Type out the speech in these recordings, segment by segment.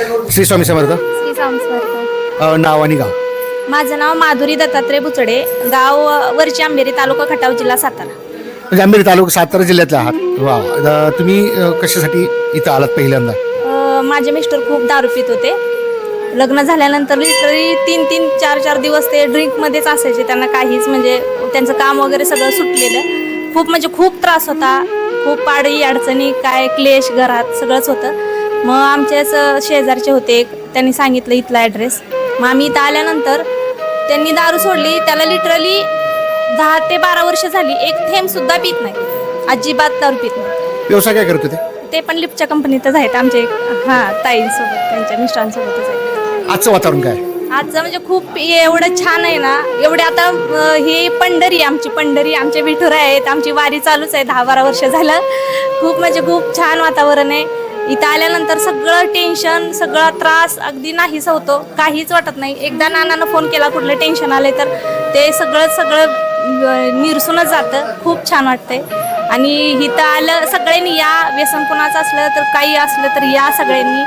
श्री स्वामी समर्थ. श्री संस्वर्ग अ, नाव आणि गाव? माझं नाव माधुरी दत्तात्रय बुचडे. गाव वरची आंबेरी तालुका खटाव जिल्हा सातारा. म्हणजे आंबेरी तालुका सातारा जिल्ह्यातला आहात. वा. अ, तुम्ही अ, कशासाठी इथं आलात पहिल्यांदा? अ, माझे मिस्टर खूप दारू पित होते. लग्न झाल्यानंतर लिटरली तीन तीन चार चार दिवस ते ड्रिंकमध्येच असायचे. त्यांना काहीच म्हणजे त्यांचं काम वगैरे सगळं सुटलेलं. खूप म्हणजे खूप त्रास होता. खूप पाडी अडचणी काय क्लेश घरात सगळंच होतं. मग आमच्याच शेजारचे होते एक त्यांनी सांगितलं इथला ॲड्रेस मग आम्ही इथं आल्यानंतर त्यांनी दारू सोडली त्याला लिटरली दहा ते बारा वर्ष झाली. एक थेंब सुद्धा पित नाही. अजिबात दारू पित नाही. व्यवसाय काय करत होते? ते पण लिफ्टच्या कंपनीतच आहेत. आमचे हां ताईंसोबत त्यांच्या मिस्टरांसोबतच आहेत. आजचं वातावरण काय? आजचं म्हणजे खूप एवढं छान आहे ना. एवढे आता अं, ही पंढरी आमची पंढरी. आमचे विठुरा आहेत. आमची वारी चालूच आहे. दहा बारा वर्ष झालं. खूप म्हणजे खूप छान वातावरण आहे. इथं आल्यानंतर सगळं टेन्शन सगळा त्रास अगदी नाहीच होतो. काहीच वाटत नाही. एकदा नानानं फोन केला कुठलं टेन्शन आले तर ते सगळं सगळं निरसूनच जातं. खूप छान वाटतंय. आणि इथं आलं सगळ्यांनी या. व्यसन कुणाचं असलं तर काही असलं तर या सगळ्यांनी.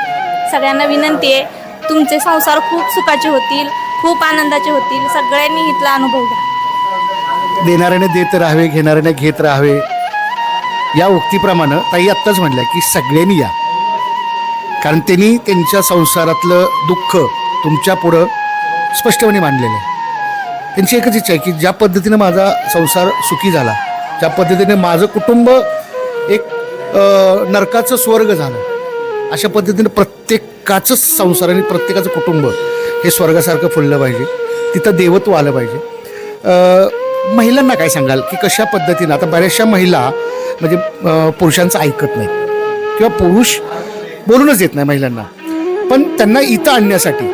सगळ्यांना विनंती आहे तुमचे संसार खूप सुखाचे होतील खूप आनंदाचे होतील. सगळ्यांनी इथला अनुभव घ्या. देणाऱ्याने देत राहावे घेणाऱ्याने घेत राहावे. या उक्तीप्रमाणे ताई आत्ताच म्हणल्या की सगळ्यांनी या. कारण त्यांनी त्यांच्या संसारातलं दुःख तुमच्या पुढं स्पष्टपणे मांडलेलं आहे. त्यांची एकच इच्छा आहे की ज्या पद्धतीनं माझा संसार सुखी झाला ज्या पद्धतीने माझं कुटुंब एक नरकाचं स्वर्ग झालं अशा पद्धतीनं प्रत्येकाचंच संसार आणि प्रत्येकाचं कुटुंब हे स्वर्गासारखं फुललं पाहिजे तिथं देवत्व आलं पाहिजे. महिलांना काय सांगाल की कशा पद्धतीनं आता बऱ्याचशा महिला म्हणजे पुरुषांचं ऐकत नाही किंवा पुरुष बोलूनच येत नाही महिलांना. पण त्यांना इथं आणण्यासाठी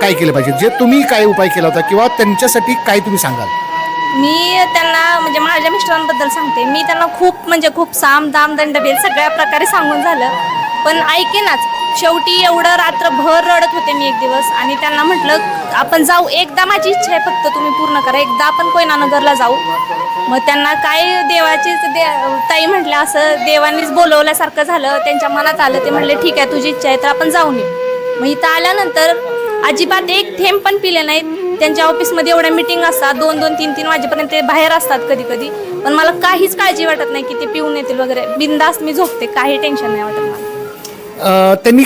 काय केलं पाहिजे? जे तुम्ही काय उपाय केला होता किंवा त्यांच्यासाठी काय तुम्ही सांगाल? मी त्यांना म्हणजे माझ्या मिस्टरांबद्दल सांगते. मी त्यांना खूप म्हणजे खूप साम दाम दंड दंडभेद सगळ्या प्रकारे सांगून झालं. पण ऐकेनाच. शेवटी एवढं रात्रभर रडत होते मी एक दिवस. आणि त्यांना म्हटलं आपण जाऊ एकदा माझी इच्छा आहे फक्त तुम्ही पूर्ण करा एकदा आपण कोयनानगरला जाऊ. मग त्यांना काय देवाचीच दे ताई म्हटल्या असं देवानीच बोलवल्यासारखं झालं त्यांच्या मनात आलं ते म्हणले ठीक आहे तुझी इच्छा आहे तर आपण जाऊन येऊ मग इथं आल्यानंतर अजिबात एक थेंब पण पिले नाहीत. त्यांच्या ऑफिसमध्ये एवढ्या मिटिंग असतात दोन दोन तीन तीन वाजेपर्यंत ते बाहेर असतात कधी कधी पण मला काहीच काळजी वाटत नाही की ते पिऊन येतील वगैरे. बिंदास मी झोपते काही टेन्शन नाही वाटत मला. त्यांनी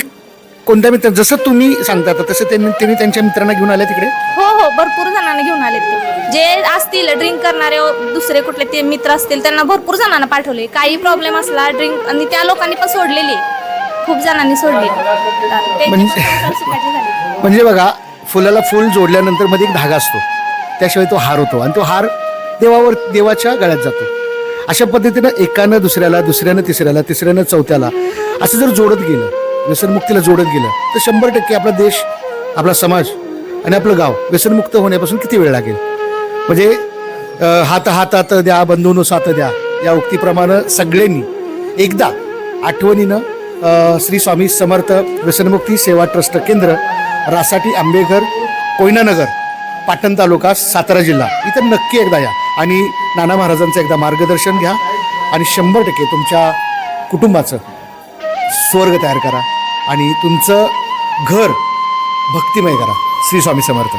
कोणत्या मित्र जसं तुम्ही सांगता आता तसं त्यांनी त्यांनी त्यांच्या मित्रांना घेऊन आले तिकडे? हो हो भरपूर जणांना घेऊन आले ते. जे असतील ड्रिंक करणारे दुसरे कुठले ते मित्र असतील त्यांना भरपूर जणांना पाठवले. काही प्रॉब्लेम असला ड्रिंक आणि त्या लोकांनी पण सोडलेली. खूप जणांनी सोडली. म्हणजे-. म्हणजे बघा फुलाला फुल जोडल्यानंतरमध्ये एक धागा असतो. त्याशिवाय तो हार होतो. आणि तो हार देवावर देवाच्या गळ्यात जातो. अशा पद्धतीनं एकानं दुसऱ्याला दुसऱ्यानं तिसऱ्याला तिसऱ्यानं चौथ्याला असं जर जोडत गेलं व्यसनमुक्तीला जोडत गेलं तर शंभर टक्के आपला देश आपला समाज आणि आपलं गाव व्यसनमुक्त होण्यापासून किती वेळ लागेल? म्हणजे हात हातात द्या बंधून साथ द्या या उक्तीप्रमाणे सगळ्यांनी एकदा आठवणीनं श्री स्वामी समर्थ व्यसनमुक्ती सेवा ट्रस्ट केंद्र रासाटी आंबेघर कोयनानगर पाटण तालुका सातारा जिल्हा इथं नक्की एकदा या. आणि नाना महाराजांचं एकदा मार्गदर्शन घ्या आणि शंभर टक्के तुमच्या कुटुंबाचं स्वर्ग तयार करा आणि तुमचं घर भक्तिमय करा. श्री स्वामी समर्थ.